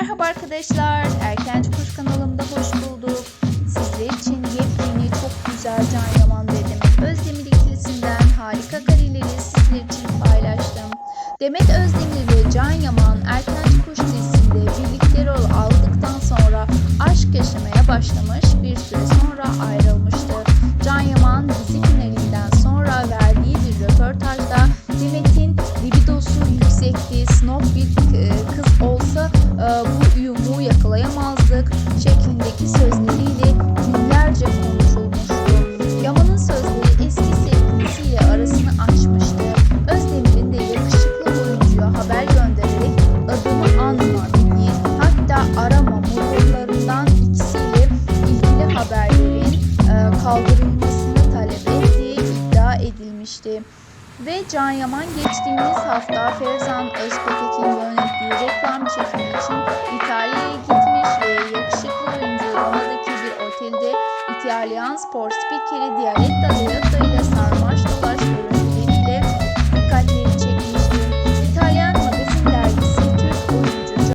Merhaba arkadaşlar, Erkenci Kuş kanalımda hoş bulduk. Sizler için yepyeni çok güzel Can Yaman ve Özdemir ikilisinden harika kareleri sizler için paylaştım. Demet Özdemir ve Can Yaman Erkenci Kuş dizisinde birlikte rol aldıktan sonra aşk yaşamaya başlamış bir süre snob bir e, kız olsa e, bu uyumu yakalayamazdık şeklindeki sözleriyle günlerce konuşulmuştu. Yaman'ın sözleri eski sevgilisiyle arasını açmıştı. Özdemir'in de yakışıklı oyuncuya haber göndererek adını anma dediği hatta arama motorlarından ikisiyle ilgili haberlerin e, kaldırılmasını talep ettiği iddia edilmişti. Ve Can Yaman geçtiğimiz hafta Ferzan Özpetek'in yönettiği reklam çekimi için İtalya'ya gitmiş ve yakışıklı oyuncu Roma'daki bir otelde İtalyan spor spikeri Dialetta